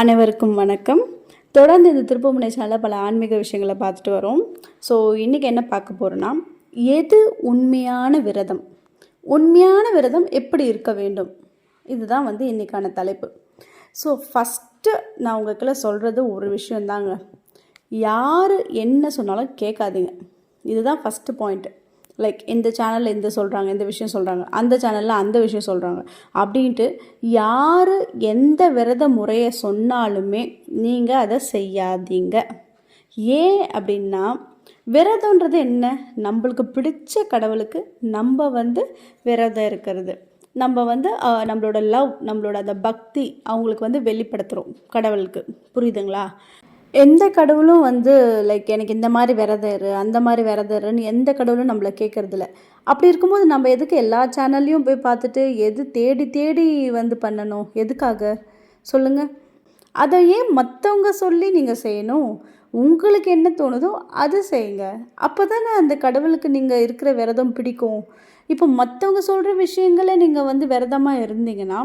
அனைவருக்கும் வணக்கம். தொடர்ந்து இந்த திருப்பமுனை சேனலில் பல ஆன்மீக விஷயங்களை பார்த்துட்டு வரோம். ஸோ இன்றைக்கி என்ன பார்க்க போகிறோன்னா எது உண்மையான விரதம்? உண்மையான விரதம் எப்படி இருக்க வேண்டும்? இதுதான் வந்து இன்றைக்கான தலைப்பு. ஸோ ஃபஸ்ட்டு நான் உங்களுக்குள்ள சொல்கிறது ஒரு விஷயந்தாங்க யார் என்ன சொன்னாலும் கேட்காதீங்க. இதுதான் ஃபஸ்ட்டு பாயிண்ட்டு லைக் இந்த சேனலில் இந்த சொல்கிறாங்க இந்த விஷயம் சொல்கிறாங்க அந்த சேனலில் அந்த விஷயம் சொல்கிறாங்க அப்படின்ட்டு யார் எந்த விரத முறையை சொன்னாலுமே நீங்கள் அதை செய்யாதீங்க. ஏன் அப்படின்னா விரதன்றது என்ன? நம்மளுக்கு பிடிச்ச கடவுளுக்கு நம்ம வந்து விரதம் இருக்கிறது. நம்ம வந்து நம்மளோட லவ் நம்மளோட அந்த பக்தி அவங்களுக்கு வந்து வெளிப்படுத்துகிறோம் கடவுளுக்கு. புரியுதுங்களா? எந்த கடவுளும் வந்து லைக் எனக்கு இந்த மாதிரி விரதம் இரு அந்த மாதிரி விரதம் இருன்னு எந்த கடவுளும் நம்மளை கேட்கறதில்ல அப்படி இருக்கும்போது நம்ம எதுக்கு எல்லா சேனல்லையும் போய் பார்த்துட்டு எது தேடி தேடி வந்து பண்ணணும்? எதுக்காக? சொல்லுங்கள் அதை ஏன் மற்றவங்க சொல்லி நீங்கள் செய்யணும்? உங்களுக்கு என்ன தோணுதோ அது செய்யுங்க. அப்போ தானே அந்த கடவுளுக்கு நீங்கள் இருக்கிற விரதம் பிடிக்கும். இப்போ மற்றவங்க சொல்கிற விஷயங்களை நீங்கள் வந்து விரதமாக இருந்தீங்கன்னா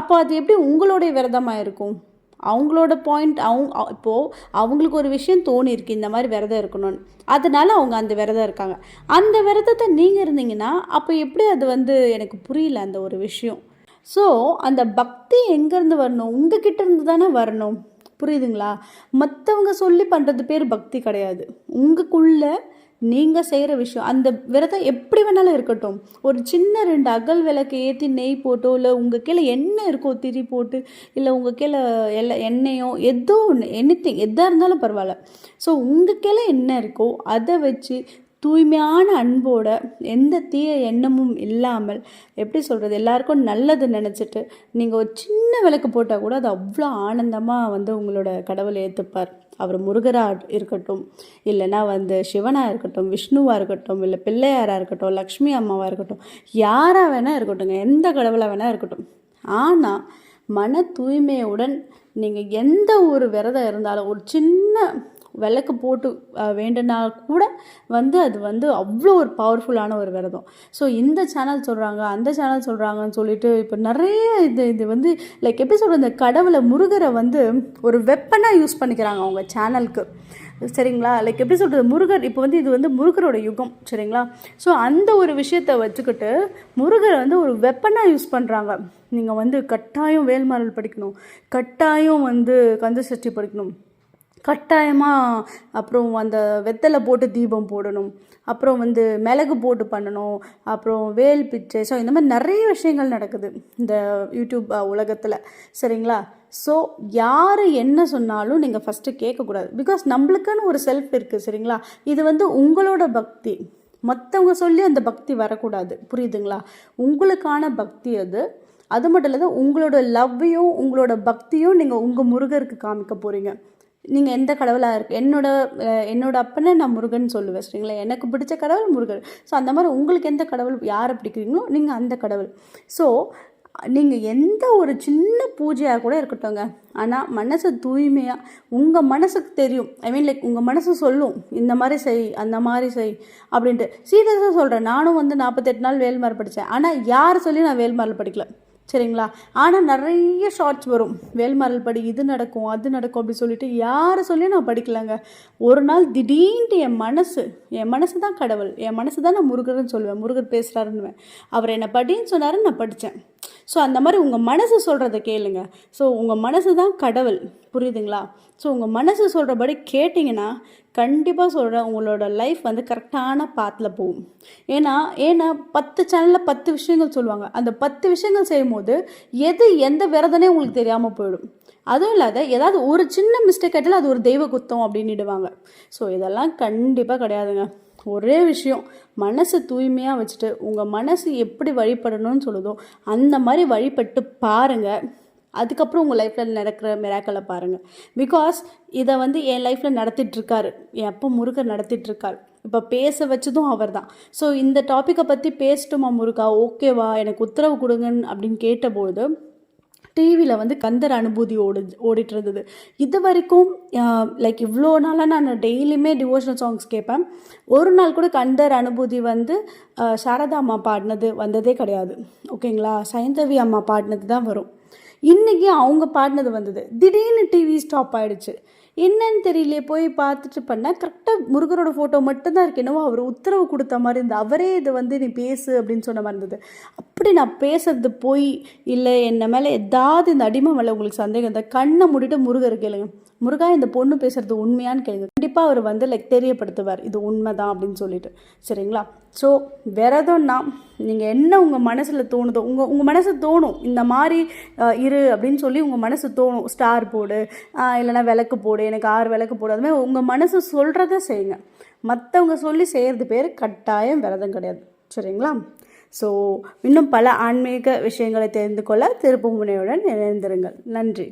அப்போ அது எப்படி உங்களுடைய விரதமாக இருக்கும்? அவங்களோட பாயிண்ட் அவங்க இப்போது அவங்களுக்கு ஒரு விஷயம் தோணியிருக்கு இந்த மாதிரி விரதம் இருக்கணும்னு. அதனால அவங்க அந்த விரதம் இருக்காங்க. அந்த விரதத்தை நீங்கள் இருந்தீங்கன்னா அப்போ எப்படி அது வந்து எனக்கு புரியல அந்த ஒரு விஷயம். ஸோ அந்த பக்தி எங்கேருந்து வரணும்? உங்ககிட்ட இருந்து தானே வரணும். புரியுதுங்களா? மற்றவங்க சொல்லி பண்ணுறது பேர் பக்தி கிடையாது. உங்களுக்குள்ளே நீங்கள் செய்கிற விஷயம் அந்த விரதம் எப்படி வேணாலும் இருக்கட்டும். ஒரு சின்ன ரெண்டு அகல் விளக்கு ஏற்றி நெய் போட்டோ இல்லை உங்கள் கீழே எண்ணெய் இருக்கோ திரி போட்டு இல்லை உங்கள் கீழே எல்லா எண்ணெயோ ஏதோ ஒன்று எனித்திங் எதாக இருந்தாலும் பரவாயில்ல. ஸோ உங்கள் கீழே என்ன இருக்கோ அதை வச்சு தூய்மையான அன்போட எந்த தீய எண்ணமும் இல்லாமல் எப்படி சொல்கிறது எல்லாருக்கும் நல்லது நினச்சிட்டு நீங்கள் ஒரு சின்ன விளக்கு போட்டால் கூட அது அவ்வளோ ஆனந்தமாக வந்து உங்களோட கடவுளை ஏற்றுப்பார் அவர் முருகராக இருக்கட்டும் இல்லைன்னா வந்து சிவனாக இருக்கட்டும் விஷ்ணுவாக இருக்கட்டும் இல்லை பிள்ளையாராக இருக்கட்டும் லக்ஷ்மி அம்மாவாக இருக்கட்டும் யாராக வேணால் இருக்கட்டும்ங்க எந்த கடவுளாக வேணால் இருக்கட்டும். ஆனால் மன தூய்மையுடன் நீங்கள் எந்த ஒரு விரதம் இருந்தாலும் ஒரு சின்ன விளக்கு போட்டு அஹ், வேண்டுனா கூட வந்து அது வந்து அவ்வளோ ஒரு பவர்ஃபுல்லான ஒரு விரதம். ஸோ இந்த சேனல் சொல்கிறாங்க அந்த சேனல் சொல்கிறாங்கன்னு சொல்லிட்டு இப்போ நிறைய இது இது வந்து லைக் எப்படி சொல்கிறது இந்த கடவுளை முருகரை வந்து ஒரு வெப்பனாக யூஸ் பண்ணிக்கிறாங்க அவங்க சேனலுக்கு சரிங்களா? லைக் எப்படி சொல்கிறது முருகர் இப்போ வந்து இது வந்து முருகரோட யுகம் சரிங்களா? ஸோ அந்த ஒரு விஷயத்தை வச்சுக்கிட்டு முருகரை வந்து ஒரு வெப்பனாக யூஸ் பண்ணுறாங்க நீங்கள் வந்து கட்டாயம் வேல்மாரல் படிக்கணும். கட்டாயம் வந்து கந்த சஷ்டி படிக்கணும். கட்டாயமாக அப்புறம் அந்த வெத்தலை போட்டு தீபம் போடணும். அப்புறம் வந்து மிளகு போட்டு பண்ணணும். அப்புறம் வேல் பிச்சை. ஸோ இந்த மாதிரி நிறைய விஷயங்கள் நடக்குது இந்த யூடியூப் உலகத்தில். சரிங்களா? ஸோ யார் என்ன சொன்னாலும் நீங்கள் ஃபஸ்ட்டு கேட்கக்கூடாது. பிகாஸ் நம்மளுக்குன்னு ஒரு செல்ஃப் இருக்குது சரிங்களா? இது வந்து உங்களோட பக்தி. மற்றவங்க சொல்லி அந்த பக்தி வரக்கூடாது. புரியுதுங்களா? உங்களுக்கான பக்தி அது. அது மட்டும் இல்லாத உங்களோட லவ்வையும் உங்களோட பக்தியும் நீங்கள் உங்கள் முருகருக்கு காமிக்க போகிறீங்க நீங்கள் எந்த கடவுளாக இருக்கு என்னோட என்னோட அப்பனை நான் முருகன் சொல்லுவேன் சரிங்களா? எனக்கு பிடிச்ச கடவுள் முருகன் ஸோ அந்த மாதிரி உங்களுக்கு எந்த கடவுள் யாரை பிடிக்கிறீங்களோ நீங்கள் அந்த கடவுள். ஸோ நீங்கள் எந்த ஒரு சின்ன பூஜையாக கூட இருக்கட்டும்ங்க. ஆனால் மனசு தூய்மையாக உங்கள் மனசுக்கு தெரியும். ஐ மீன் லைக் உங்கள் மனசு சொல்லும் இந்த மாதிரி செய் அந்த மாதிரி செய் அப்படின்ட்டு. சீரியஸாக சொல்கிறேன் நானும் வந்து நாற்பத்தெட்டு நாள் வேல்மாரி படித்தேன் ஆனால் யார் சொல்லி நான் வேல்மாரில் படிக்கல. சரிங்களா? ஆனால் நிறைய ஷார்ட்ஸ் வரும். வேல்மாரல் படி இது நடக்கும் அது நடக்கும் அப்படி சொல்லிட்டு யாரை சொல்லி நான் படிக்கலைங்க. ஒரு நாள் திடீர்னு என் மனசு என் மனசு தான் கடவுள் என் மனசு தான் நான் முருகர்னு சொல்லுவேன் முருகர் பேசுகிறாருன்னுவேன் அவர் என்னை படின்னு சொன்னார் நான் படித்தேன் ஸோ அந்த மாதிரி உங்கள் மனசு சொல்கிறத கேளுங்க. ஸோ உங்கள் மனசு தான் கடவுள். புரியுதுங்களா? ஸோ உங்கள் மனசு சொல்கிறபடி கேட்டிங்கன்னா கண்டிப்பாக சொல்கிறேன் உங்களோட லைஃப் வந்து கரெக்டான பாத்தில் போகும். ஏன்னா ஏன்னா பத்து சேனலில் பத்து விஷயங்கள் சொல்லுவாங்க. அந்த பத்து விஷயங்கள் செய்யும்போது எது எந்த விரதனே உங்களுக்கு தெரியாமல் போயிடும். அதுவும் இல்லாத ஏதாவது ஒரு சின்ன மிஸ்டேக் ஆகிட்டாலும் அது ஒரு தெய்வ குத்தம் அப்படின்னுடுவாங்க. ஸோ இதெல்லாம் கண்டிப்பாக கிடையாதுங்க. ஒரே விஷயம் மனசை தூய்மையாக வச்சுட்டு உங்கள் மனசு எப்படி வழிபடணும்னு சொல்லுதோ அந்த மாதிரி வழிபட்டு பாருங்கள் அதுக்கப்புறம் உங்கள் லைஃப்பில் நடக்கிற மிராக்களை பாருங்கள் பிகாஸ் இதை வந்து என் லைஃப்பில் நடத்திட்டுருக்காரு. என் அப்போ முருகர் நடத்திட்டுருக்காரு. இப்போ பேச வச்சதும் அவர் தான் ஸோ இந்த டாப்பிக்கை பற்றி பேசட்டுமா முருகா? ஓகேவா எனக்கு உத்தரவு கொடுங்கன்னு அப்படின்னு கேட்டபோது டிவியில் வந்து கந்தர் அனுபூதி ஓடு ஓடிட்டு இருந்தது இது வரைக்கும் லைக் இவ்வளோ நாளாக நான் டெய்லியுமே டிவோஷனல் சாங்ஸ் கேட்பேன் ஒரு நாள் கூட கந்தர் அனுபூதி வந்து சாரதா அம்மா பாடினது வந்ததே கிடையாது. ஓகேங்களா? சைந்தவி அம்மா பாடினது தான் வரும். இன்றைக்கி அவங்க பாடினது வந்தது. திடீர்னு டிவி ஸ்டாப் ஆகிடுச்சு என்னன்னு தெரியலையே போய் பார்த்துட்டு பண்ணால் கரெக்டாக முருகரோட ஃபோட்டோ மட்டும்தான் இருக்கு. என்னவோ அவர் உத்தரவு கொடுத்த மாதிரி இருந்தது. அவரே இதை வந்து நீ பேசு அப்படின்னு சொன்ன மாதிரி இருந்தது. அப்படி நான் பேசுறது போய் இல்லை என்ன மேலே ஏதாவது இந்த அடிமை மேலே உங்களுக்கு சந்தேகம் இருந்தால் கண்ணை மூடிட்டு முருகர் கேளுங்க. முருகா இந்த பொண்ணு பேசுறது உண்மையான்னு கேளுங்க. கண்டிப்பாக அவர் வந்து லைக் தெரியப்படுத்துவார். இது உண்மைதான் அப்படின்னு சொல்லிட்டு. சரிங்களா? ஸோ விரதம்னா நீங்கள் என்ன உங்கள் மனசில் தோணுதோ உங்கள் உங்கள் மனசு தோணும். இந்த மாதிரி இரு அப்படின்னு சொல்லி உங்கள் மனசு தோணும். ஸ்டார் போடு இல்லைன்னா விளக்கு போடு எனக்கு ஆறு விளக்கு போடு. அது மாதிரி உங்கள் மனசு சொல்கிறத செய்யுங்க. மற்றவங்க சொல்லி செய்கிறது பேர் கட்டாயம் விரதம் கிடையாது. சரிங்களா? ஸோ இன்னும் பல ஆன்மீக விஷயங்களை தெரிந்து கொள்ள திருப்புமுனையுடன் இணைந்திருங்கள். நன்றி.